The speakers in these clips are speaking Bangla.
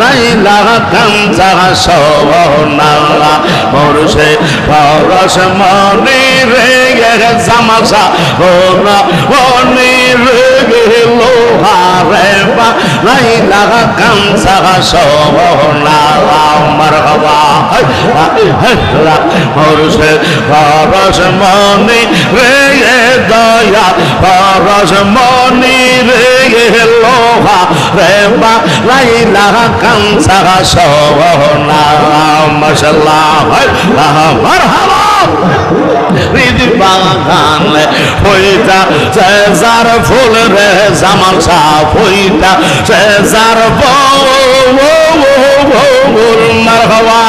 লাইলা কাঞ্চা সোনা মরুষে পরশ মনি রে জামাসা ওনা মনি লোহারে বা লাইলা কাঞ্চা সোনা মারহাবা মরুষে পরশ মনি রে দয়া পরশ মনি রে লোহা রে বা লাইলা কাঞ্চা সোনা মাশাল্লাহ মারহাবা। হৃদি বাগান হইতা চেজার ফুল রে জামাল শাহ হইতা চেজার বউল মারহাবা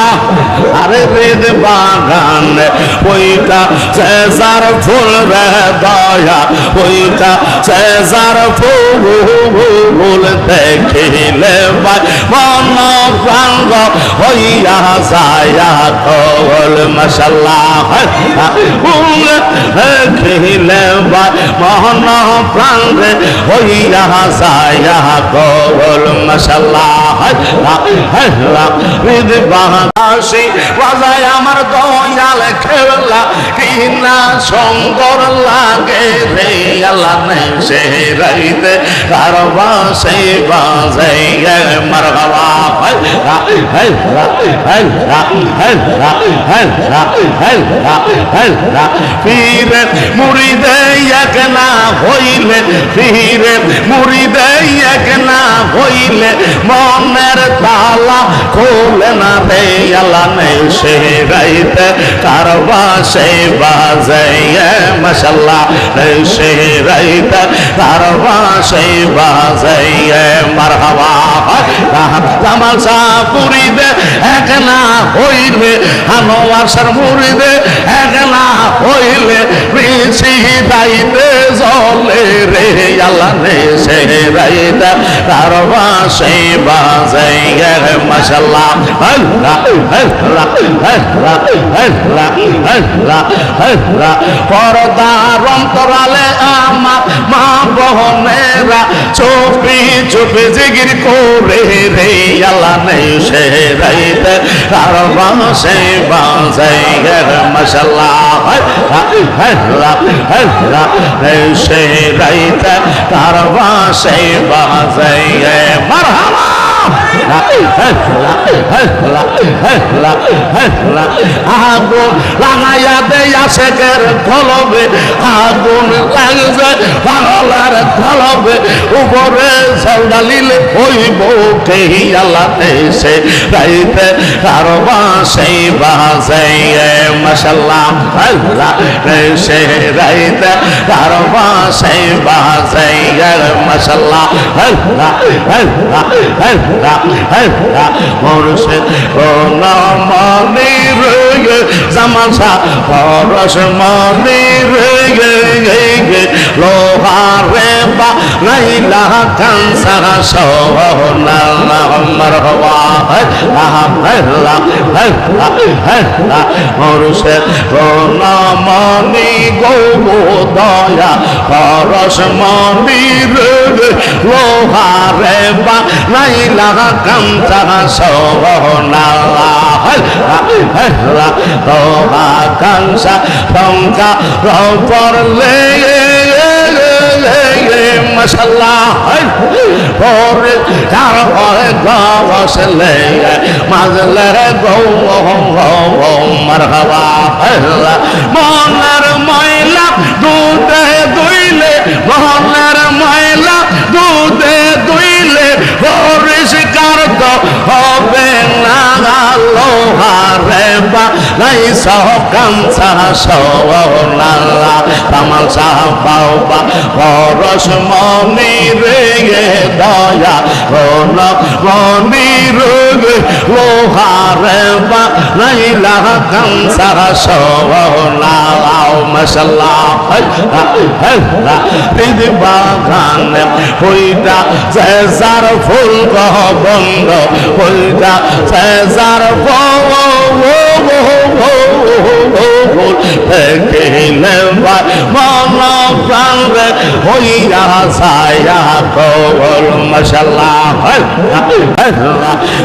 আরে হৃদ বাগান হইতা চেজার ফুল রে দয়া হইতা চেজার ফুল দেখিলে মন প্রাণ হইয়া যায়া কল মশাল্লাহ দেখিলে মন প্রাণ হইয়া যায়া কল মশাল্লাহ হৃদ বাহাসি বাজায় আমার দয়াল খেলা কিনা সুন্দর লাগে রে আল্লাহ সে রাইতে, তার বাসে বাজাই মারহাবা ফিরে মুড়িদে এক না হইলে, ফিরে মুড়িদে এক না হইলে, মনের তালা খোলে না রে আল্লাহ নেই সে রাইতে কার বাসে বাজাইয়ে মশাল্লাহ। সে রাইতে কার বাসে বাজাইয়ে মারহাবা। তামাশা পুরিদে এক না হইলে হানোয়াসার মুড়িদে এক না হইলে, ঋষি দাইতে জলে রে, আল্লাহ রে সে রাইতে কার বাসে বাজাইয়ে মশাল্লাহ। আল্লাহ। আল্লাহ অন্তরালে আমার মা বহনেরা চুপি চুপি জিগির করে রে, আল্লাহ নেই সে রাইতে, তার বাসে বাজাই গের নেই সে রাইতে, তার বাসে বাজাই গে মারহাবা আগুন লাগাইয়া দেয়া শেখের কলবে আগুন লাগছে পাগলার কলবে উপরে সৌডালিলে হইব কেহি আল্লাতে সে রাইতে তার বাসে বাজাই মশাল্লাহ আল্লাহ সে রাইতে তার বাসে বাজাই মশাল্লাহ আল্লাহ আল্লাহ আল্লাহ আল্লাহ মুর্শিদ মনি রে জামাসা পরশ মনি রে লোহারে বা নাইলা কানসা সোনা মারহাবা আল্লাহ আল্লাহ মুর্শিদ মনি গো দয়া পরশ মনি রে লোহারে বা নাইলা কাঞ্চা সোনা লোহা কাঞ্চা টঙ্কা রপর লে মশাল্লাহ পরে তার পরে গসলে মাজলে গৌ মারহাবা মনের ময়লা দুধে দুইলে মনের ময়লা দুধে দুইলে পরিষ্কার তো হবে না লোহারে বা, নাই সহ কাঞ্চা সোনা তামাল সাহ বাবা পরশ মনি রে দয়া রোন মনি রে লোহারে বা নাইলা কাঞ্চা সোনা মশাল্লাহ হৃদ বাগান হইতা চেজার ফুল হইতা চেজার ফুল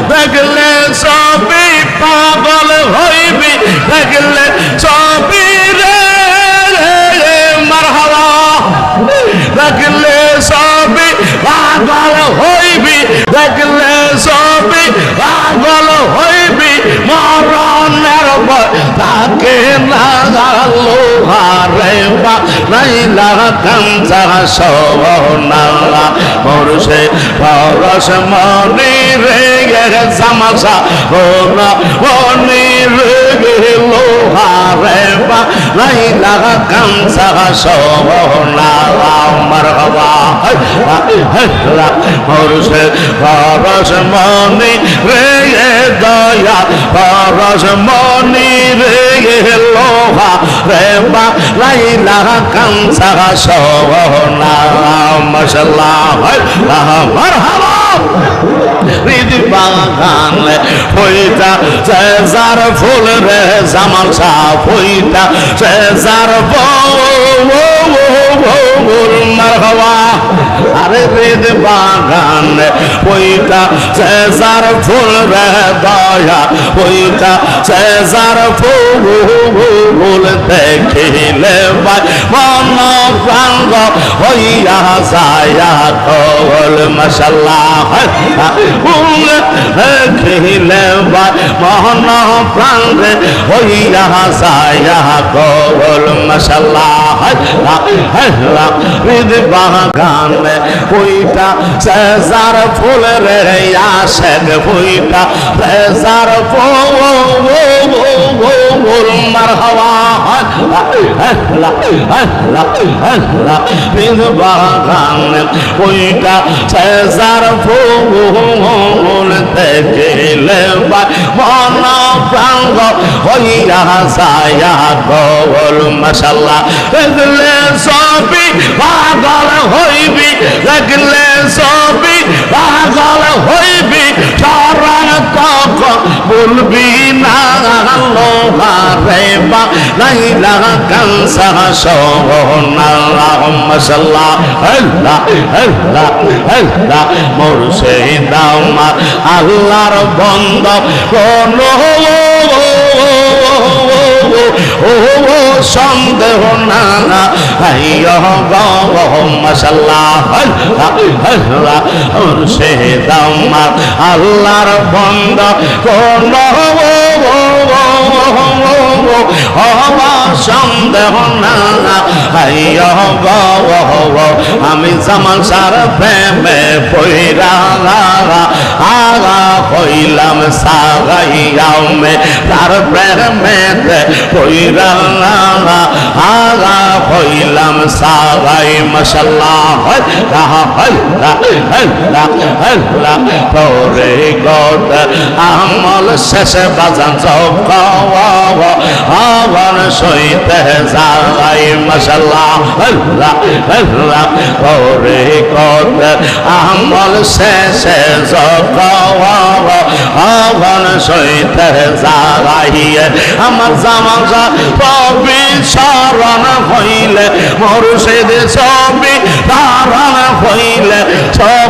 দেখিলে সবই পাগল হইবি দেখলে সবই রে মারহাবা। দেখলে সবই পাগল হইবি, দেখলে সবই পাগল হইবি, মরণের ভয় তাকে লাগালো হারে বা নাইলা কাঞ্চা সোনা মরুষে পরশ মনি রে জামাসা হোনা মনি রে লোহারে বা নাইলা কাঞ্চা সোনা মারহাবা মরুষে পরশ মনি রে দয়া পরশ মনি রে লোহা রে বা লাইলা কাঞ্চা সোনা মশাল্লাহ মারহাবা। হৃদ বাগান হইতা সেজার ফুল রে জামাল শাহ হইতা সেজার বউল মারহাবা আরে হৃদ বাগান হইতা সেজার ফুল রে দয়া হইতা সেজার ফুল দেখিলে বাই মন প্রাঙ্গ হইয়া যায়া কল মশাল্লাহ দেখিলে বাই মন প্রাঙ্গে হইয়া যায়া কল মশাল্লাহ হৃদ বাগান হইতা সেজার ফুল রে আশেক ওইটা সেজার ফুল মারহাবা বাগান ওইটা সেজার ফুল দেখিলে হইয়া সায়া গোল মশাল্লা দেখলে সবই পাগল হইবি, দেখলে সবই পাগল হইবি। সারা তখন বলবি না লোহারে বা লাইলা কানসা সোনা মশাল্লাহ। আল্লাহ আল্লাহ আল্লাহ মুর্শিদ আমার আল্লাহর বন্ধ ও সন্দেহ না মশাল্লাহ মুর্শিদ আমার আল্লাহর বন্ধ কোন সন্দেহ না। আমি জামান সার প্রেমে পইরা আগা হইলাম সাগাইয়াও মে তার প্রেমেতে পইরা আগা হইলাম সাগাই, মশাল্লাহ তোরে গত আমল শেষে বাজান সব আবার সইতে যাই মশাল্লাহ আল্লাহ আল্লাহ তোরে গত আমল শেষে আবার সইতে যাই আমার জামাজা তবে সারণ হইলে মরুষেদ ছবি ধারণ হইলে সব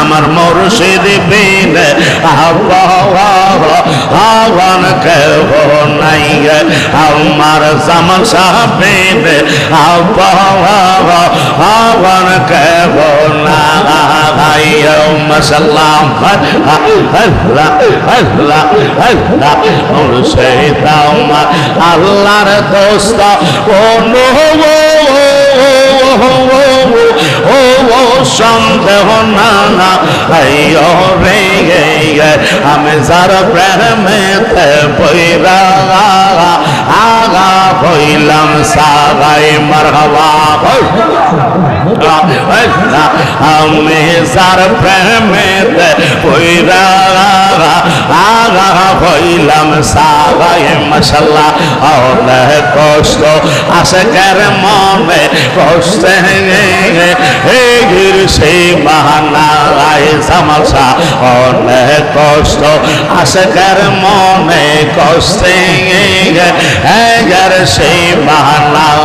আমার মুর্শিদ বিন আহ্বান কেহ নাই আমার জামান সাহেব আহ্বান কেহ নাই আমার আল্লাহর দোস্ত কোন ও ও সন্দেহ না না রে আমি যার প্রেমেতে আগা হইলাম সাগাই মারহাবা। আমি যার প্রেমেতে বৈরা আগা হইলাম সাগাই মশাল্লাহ অনেক কষ্ট আছে কার মনে কষ্টে হে গির সেই মহানায় জামালসা অনেক কষ্ট আছে কার মনে কষ্টে হ্যাঁ সেই মহানায়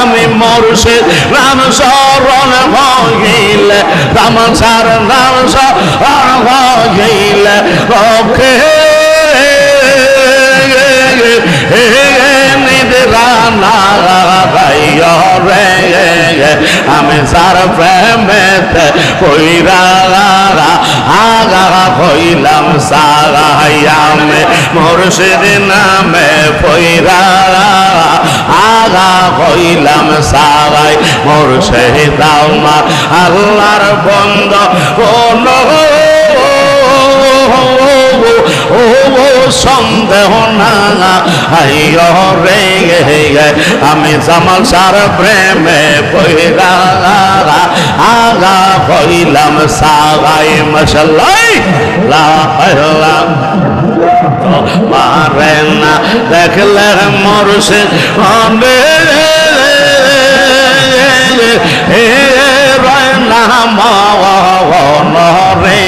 আমি মরুষে রাম শরণ হইলে রামসার নাম শরণ হইলে ওকে আমি সার প্রেমেতে কইরা হইলাম সারাইয়ামে মুর্শিদ নামে পৈরা আগা হইলাম সারাই মুর্শিদ আমার আল্লাহর বন্ধ ও ও সন্দেহ না। রে আমি জামাল সার প্রেমে পইরা আগা হইলাম সাগাই মশাল্লাই লা লা মারে না, দেখলে মরছে অনে হে রয় না রে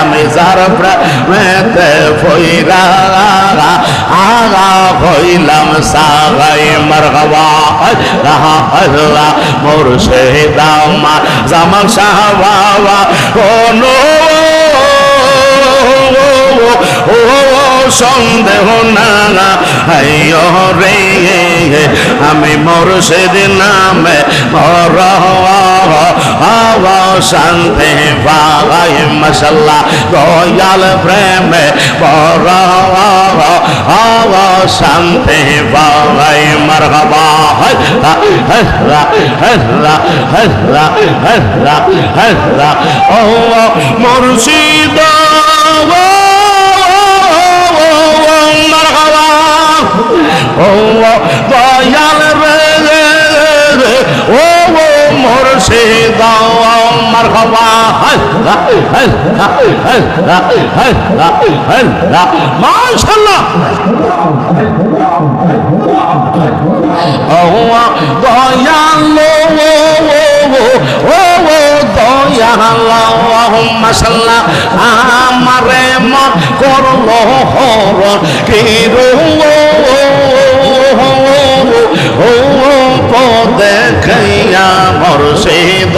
আমি যার প্রেমেতে ফইরা আগা হইলাম সাগাই মারহাবা রাহা আল্লাহ মোর শহীদামা জামাল শাহ বাবা কোনো ও সন্দেহ না রে আমি মোর সেদিন নামে মর শান্তি বাবাই মশাল্লা দয়াল প্রেমে বর শান্তি বাবাই মরহবা হল্লা হল্লা হল্লা হল্লা হল্লা হল্লা ও মুর্শিদ ও দয়াল রে ও ও মোর সে দাও মারহাবা মাশাআল্লাহ। ও দয়াল ও ও ও, দয়াল মাশাআল্লাহ আমারে মন করল হরণ কি রো ও পদে খাইয়া মরশিদ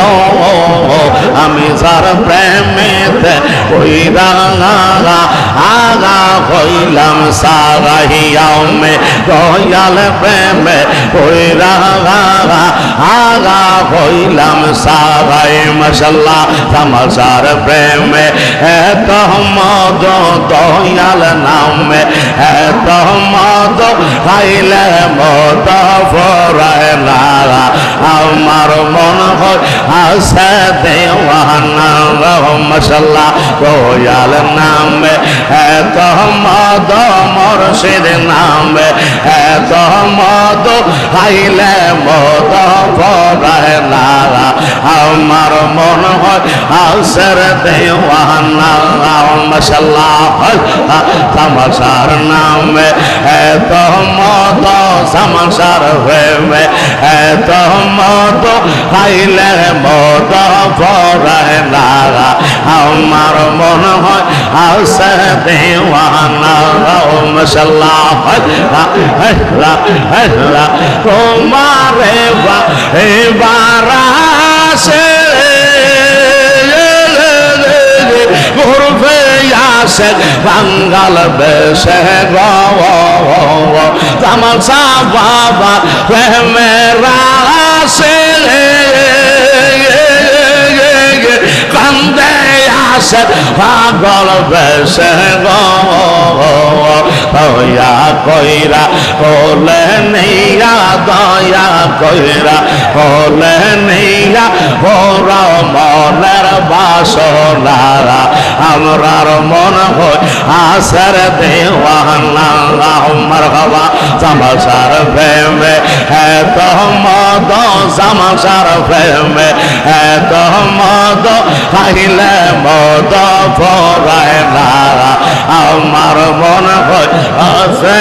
আমি যার প্রেমেতে ওই রাঙা আগা হইলাম সারাহিয়াও মে দয়াল প্রেমে ওই রাঙা আগা হইলাম সারাই মশাল্লা তামাশার প্রেমে, এত মদ দয়াল নামে, এত মদ খাইলে মদ ফরায় না আমার মন হয় আসে দেওয়ানা মশাল্লা দয়াল নামে, এত মদ মরশিদ নামে, এত মদ আইলে মদ ফরায় নারা। আমার মন হয় আসর দেওয়ানা মশাল্লা তামাশার নামে এত মদ সামাশার প্রেমে এত মদ খাইলে মদ পড়ায় না আমার মন হয় আসে দেওয়ানা তোমারে এবার আসে ঘুরবে আসে বাঙ্গাল বেশে গামাশা বাবা প্রেমেরা আসে কান্দে আসে পাগল বেশে দয়া কইরা, বলে নেইয়া দয়া কইরা, বলে নেইয়া ওরা মনের বাসনারা, আমরার মন হয় আসার দেওয়ানা মারহাবা, জামাসার প্রেমে এত মদ জামাসার প্রেমে এত মদ খাইলে মদ পড়ায় না আমার মন হয়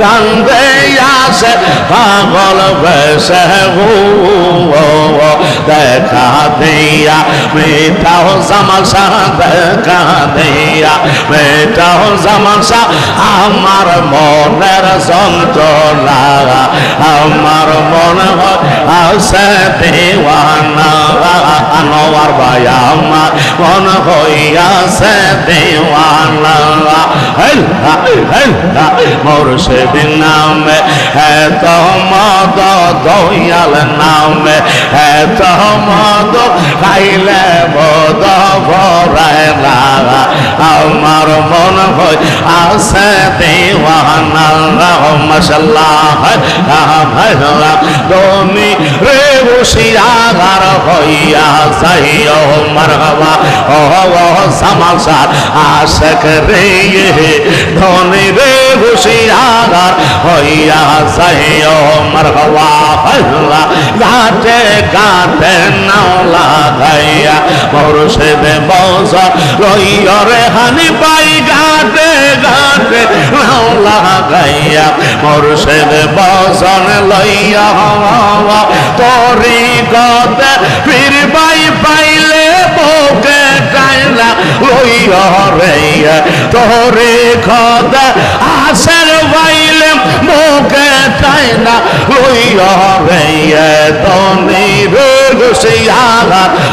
কান্দে আসে, পাগল বেসে দেখা দিয়া মেটাও জামাসা, দেখা দিয়া মেটাও জামাসা, আমার মনের যন্ত্রণা, আমার মন আছে দেওয়ানা, আনোয়ার ভাই, আমার মন হইয়াছে দেওয়ানা মুর্শিদ নামে এত মদ দয়াল নামে এত মদ খাইলে বদ আমার মন হয়, আছে দেওয়ানা মশাল্লাহ তুমি রে বসিয়াগার হইয়া যাইও, মারহাবা, ও সামাসার রে, ধনী রে হইয়া লাগাইয়া, মুর্শিদে বসা লইয়া রে হানি পাই ঘাটে ঘাটে নাও লাগাইয়া, মুর্শিদে বসন লইয়া হওয়া। তোরি গতে ফির পাই পাইলে বুকে টাইলা লইয়া রে তোরে খদা আসর পাইলে বুকে টাইলা লইয়া রে তনি রে গুছিয়া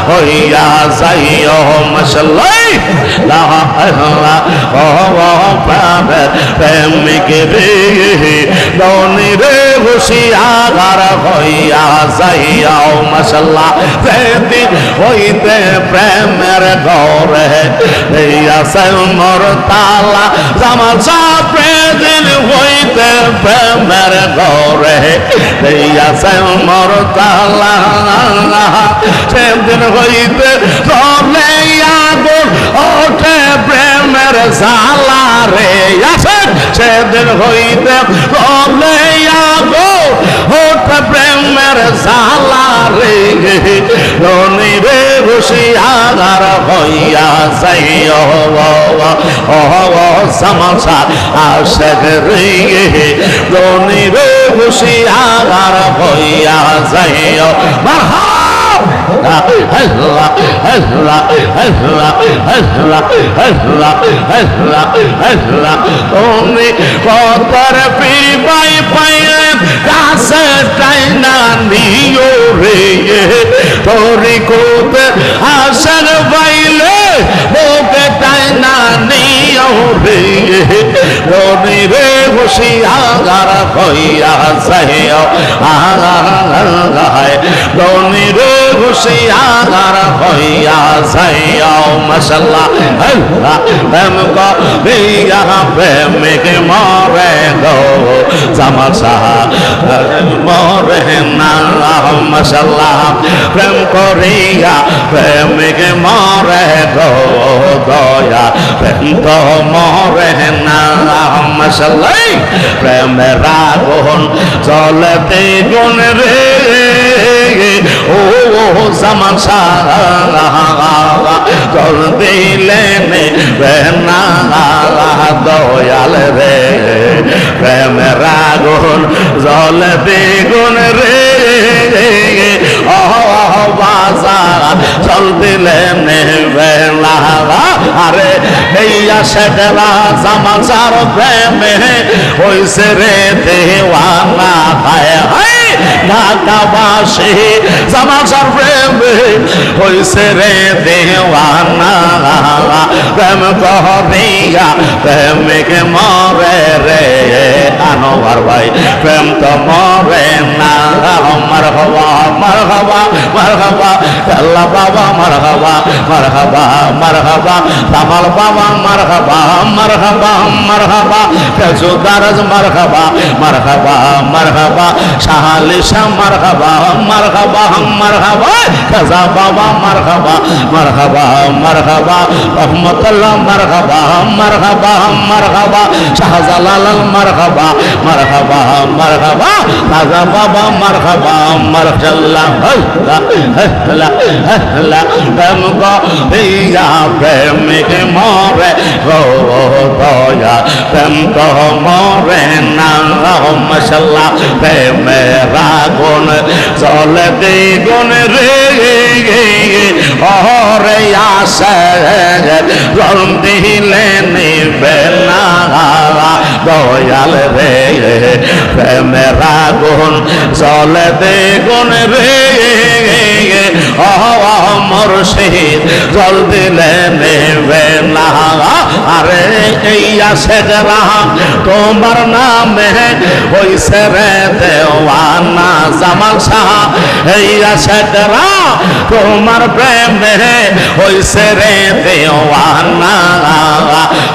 হইয়া যাইও মশলাই লা ইলাহা ও প্রাবে প্রেমিক রে দনি রে হুশিয়ার হইয়া যাইয়াও, মশাল্লাহ। প্রেমিক হইতে প্রেমের গৌরে হইয়া মোর তালা। সাহ প্রেদিন হইতে প্রেমের গৌরে হইয়া মোর তালা। সেদিন হইতে চলে আগুন ওঠে প্রেমের জালা রে। আছে সেদিন হইতে চলে আগুন ওঠে প্রেমের জালা রে। রনি রে হুশিয়ার হইয়া যাইও ও সমসা আশক রে। রনি রে হুশিয়ার হইয়া যাইও মারহা তুমি কতর পিপাই পাইলেন কাছে টাইনা নিও রে। তোরি কোত আসার পাইলে মুখে টাইনা নিও রে। রনি রে হুশিয়ার হইয়া যাইও আগায় রনি রে হুশিয়ার হইয়া যাইও মশাল্লাহ। আল্লাহ, প্রেম কো বিয়া প্রেমিক মরে গো। জামাল সাহ মরে না মশাল্লাহ। প্রেম করিয়া প্রেমিক মরে গো। দয়া প্রেম তো মরে না মশাল্লাহ। প্রেমের আগুন চলতে গুণ রে। ও জামান কর দিলেন দয়াল রে। প্রেমের আগুন জল দ্বিগুণ রে। চল দিলেন আরে এই আশেকরা জামাচার প্রেমে হইছে রে দেওয়ানা হায় হায় ঢাকাবাসী জামাচার প্রেমে হইছে রে দেওয়ানা। প্রেম করিয়া প্রেমিক মর আনোয়ার ভাই, প্রেম তো মরে না। মার হবা মার হবা মার হবা আল্লাহ বাবা মার হবা মার হবা মার হবা কামাল বাবা মার হবা মার হবা মার হবা ফেজুদারাজ মার হবা মার হবা মার শাহালিশা মার হবা মার হবা মার হবা খাজা বাবা মার হবা মার হবা মার হবা রহমতুল্লাহ মার হবা মার হবা মার হবা শাহজালাল মার হবা মার হবা মার হবা খাজা বাবা মার হবা মার জাল্লা হল্লা হল্লা হল্লা প্রেম গো ইয়া প্রেমিক মরে, গো দয়া প্রেম তো মরে না মশাল্লাহ, প্রেমের আগুন জলে দ্বিগুণ রে ওরে আসে জল দিলে নিবে না, দয়াল রে প্রেমের আগুন জলে দ্বিগুণ রে মুর্শিদ জল দিলে নেবে না। আরে এই আসে রাম, তোমার নামে হইছে রে দেওয়ানা জামাল শাহ। এই আসে রাম, তোমার প্রেমে হইছে রে দেওয়ানা।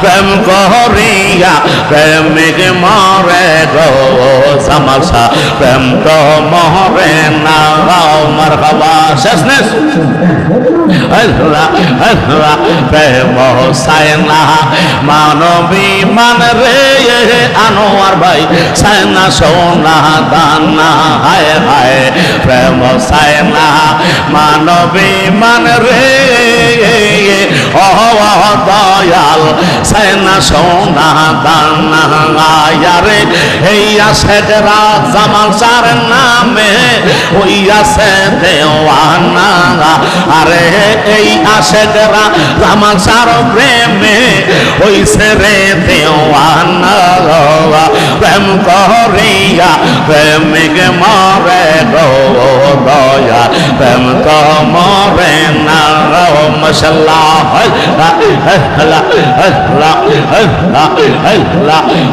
প্রেম করিয়া প্রেমিক মরে গো জামাল শাহ। প্রেম তো মরে না মার বাবা আল্লাহ আল্লাহ, প্রেম সায়না মানবী মান রে আনোয়ার ভাই, সায়না সোনা দানা, হায় হায়, প্রেম সায়না। মানবী মান রে ও দয়াল সায়না সোনা দানা আয়ারে এই আছে জামাল সার নামে ওই আছে দেওয়ানা আরে এই আশেকরা জামাল সার প্রেমে ওই রে দেওয়ানা প্রেম করিয়া প্রেমিক মরে গো দয়া প্রেম তো মরে না মশাল্লা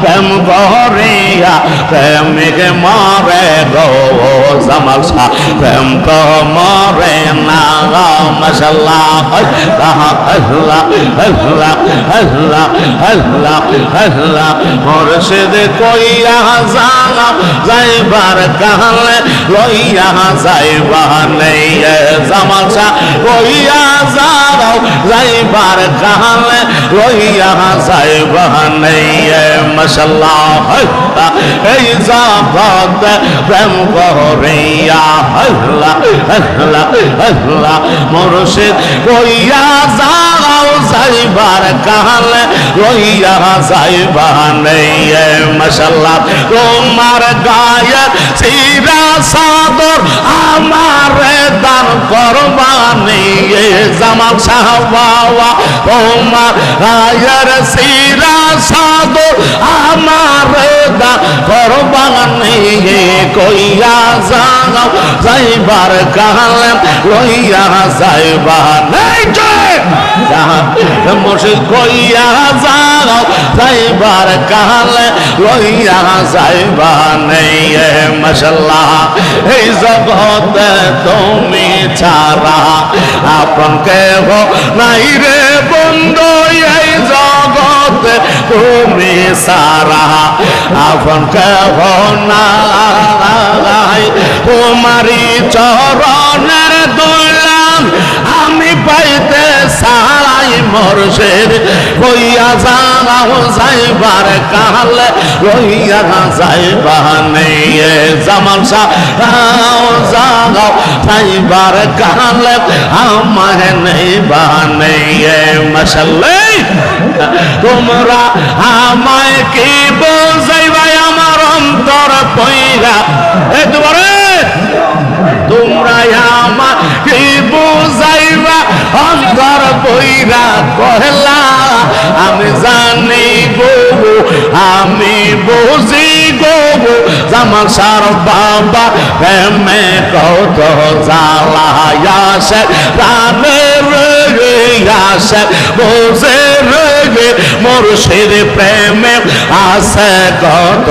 প্রেম করিয়া, প্রেমিক মরে গো শাহ প্রেম তো মরে না আল্লাহ মুর্শিদ কইয়া জানা, যাইবার কাহলে লইয়া যাইবা নেই। জামাল শাহ কইয়া যাও যাইবার কাহলে লইয়া যাইবা নেই মশাল্লাহ এই জাবত প্রেম করিয়া আল্লাহ আল্লাহ আল্লাহ, মুর্শিদ কইয়া যাও যাইবার কাহলে লইয়া যাইবা নেই মশাল্লাহ তোমার গায়ে সিরা সাদর আমার দান করবানি জামাল শাহ বাবা। তোমার গায়ের সিরা সাদর আমার দান করবানি কইয়া যাও যাইবার কাহলে লইয়া যাইবা নেই। মসজিদ কইয়া যাও, যাইবার কালে লইয়া যাইবা নেই মশাল্লাহ। এই জগতে তুমি ছাড়া আপন কেহ নাই রে বন্ধু, এই জগতে তুমি সারা আপন কেহ নাই। তোমারি চরণের দুলাম আমি পাইতে সারাই মরশের কইয়া যাও যাইবার কালে লইয়া যাইবা নেই জামাল সাও যাও যাইবার কালে, আমার নেই বা নেই মশাল্লে তোমরা আমায় কি বোঝাইবা আমার অন্তর পইরা? এ তোমারে আমার কি বুঝাইবা? অন্তর বইরা কহলা আমি জানি গো আমি বুঝি গো জামাল সার বাবা প্রেমে কত জ্বালা আসে রানে রে আসে, বোঝে রে মুর্শিদ প্রেমে আসে কত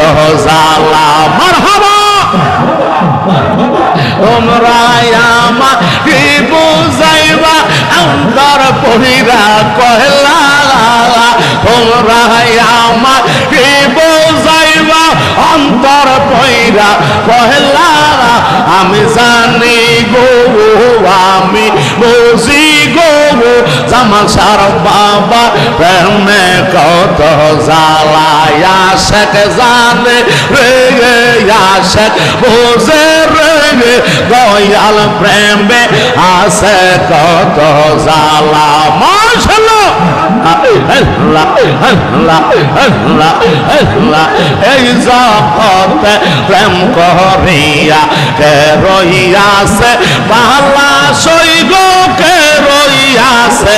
জালা মারহাবা! তোমরা আমা কি বুঝাইবা পহিরা কহলা তোমরা আমা কি বুঝাইবা? অন্তর পহিরা কহলা আমি জানি গো, আমি বুঝি গো, জামা সার বাবা, প্রেমে কত জ্বালায়া শেখ জানে রে, আশেক বোঝে রে যাইবে দয়াল বে, আছে কত জালা মাশাল্লাহ। এই জগতে প্রেম করিয়া কে রইয়াছে, বালা সৈগ কে রইয়াছে।